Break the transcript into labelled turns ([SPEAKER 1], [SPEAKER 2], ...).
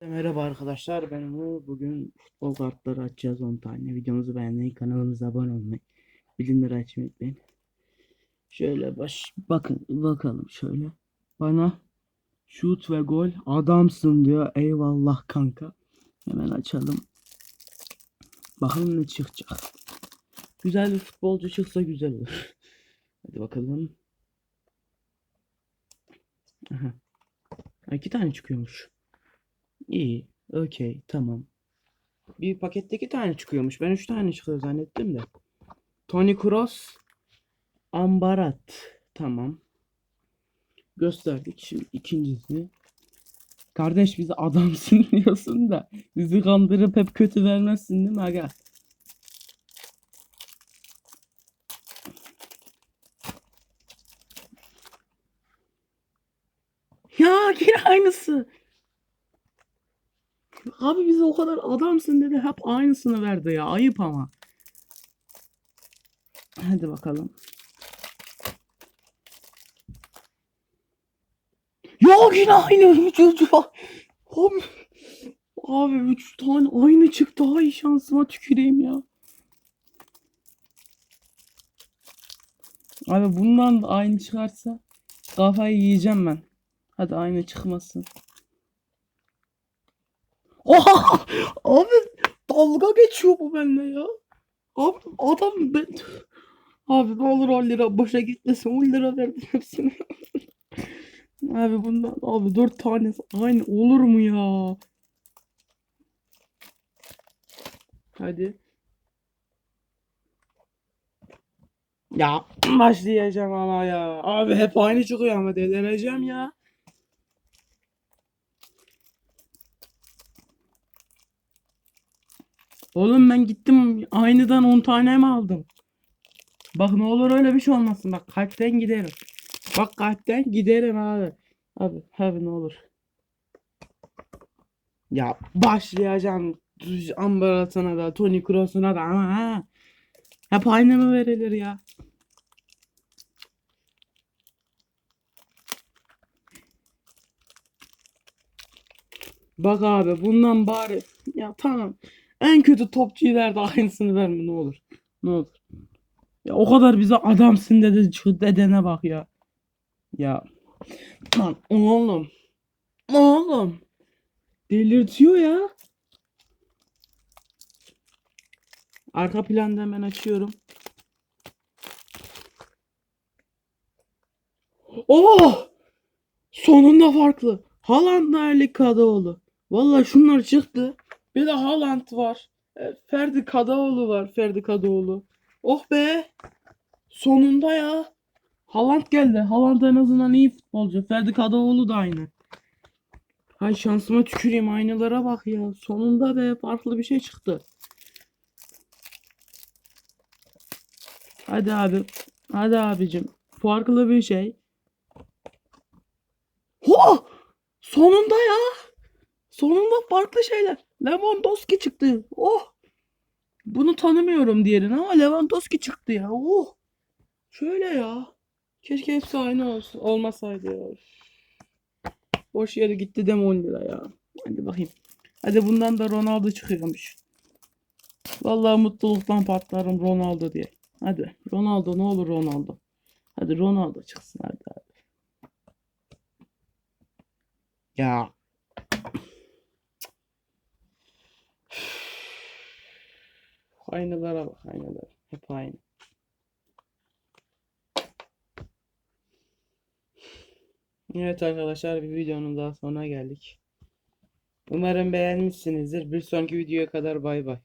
[SPEAKER 1] Merhaba arkadaşlar ben Umur. Bugün futbol kartları açacağız 10 tane. Videomuzu beğenmeyi, kanalımıza abone olmayı, bildirimleri açmayı unutmayın. Şöyle baş bakın bakalım şöyle. Bana şut ve gol adamsın diyor. Eyvallah kanka. Hemen açalım. Bakalım ne çıkacak. Güzel bir futbolcu çıksa güzel olur. Hadi bakalım. Aha. Ha, İki tane çıkıyormuş. İyi. Okey. Tamam. Bir pakette iki tane çıkıyormuş. Ben üç tane çıkıyor zannettim de. Tony Kroos. Ambarat. Tamam. Gösterdik. Şimdi ikincisi. Kardeş bizi adamsın diyorsun da bizi kandırıp hep kötü vermezsin değil mi aga? Ya yine aynısı. Abi bize o kadar adamsın dedi. Hep aynısını verdi ya. Ayıp ama. Hadi bakalım. Yok yine aynı. Abi, abi üç tane aynı çıktı. Ay şansıma tüküreyim ya. Abi bundan da aynı çıkarsa kafayı yiyeceğim ben. Hadi aynı çıkmasın. Oha! Abi dalga geçiyor bu benimle ya. Abi adam ben... Abi ne olur 10 lira boşa gitmesin 10 lira verdim hepsini. abi bundan abi 4 tanesi aynı olur mu ya? Hadi. Ya başlayacağım ama ya. Abi hep aynı çıkıyor ama delireceğim ya. Oğlum ben gittim aynıdan 10 tane mi aldım? Bak ne olur öyle bir şey olmasın. Bak kalpten giderim. Bak kalpten giderim abi. Abi abi ne olur. Ya başlayacağım Ambarat'ına da Toni Kroos'una da ama ha. Hep aynı mı verilir ya? Bak abi bundan bari ya tamam. En kötü topçuyu ver de aynısını verme ne olur. Ne olur. Ya o kadar bize adamsın dedi şu dedene bak ya. Ya. Lan oğlum. Oğlum. Delirtiyor ya. Arka planda hemen açıyorum. Oh! Sonunda farklı. Haaland'la Erling Kadıoğlu. Vallahi şunlar çıktı. Bir de Haaland var. E, Ferdi Kadıoğlu var. Ferdi Kadıoğlu. Oh be. Sonunda ya. Haaland geldi. Haaland en azından iyi futbolcu. Ferdi Kadıoğlu da aynı. Hay şansıma tüküreyim. Aynalara bak ya. Sonunda be farklı bir şey çıktı. Hadi abi. Hadi abicim. Farklı bir şey. Ho! Sonunda ya. Sonunda farklı şeyler. Lewandowski çıktı. Oh. Bunu tanımıyorum diğerini ama Lewandowski çıktı ya. Oh. Şöyle ya. Keşke hepsi aynı olsun, olmasaydı ya. Boş yere gitti deme 10 lira ya. Hadi bakayım. Hadi bundan da Ronaldo çıkıyormuş. Vallahi mutluluktan patlarım Ronaldo diye. Hadi Ronaldo ne olur Ronaldo. Hadi Ronaldo çıksın hadi hadi. Ya Aynalara bak aynalara. Hep aynı. Evet arkadaşlar bir videonun daha sonuna geldik. Umarım beğenmişsinizdir. Bir sonraki videoya kadar bay bay.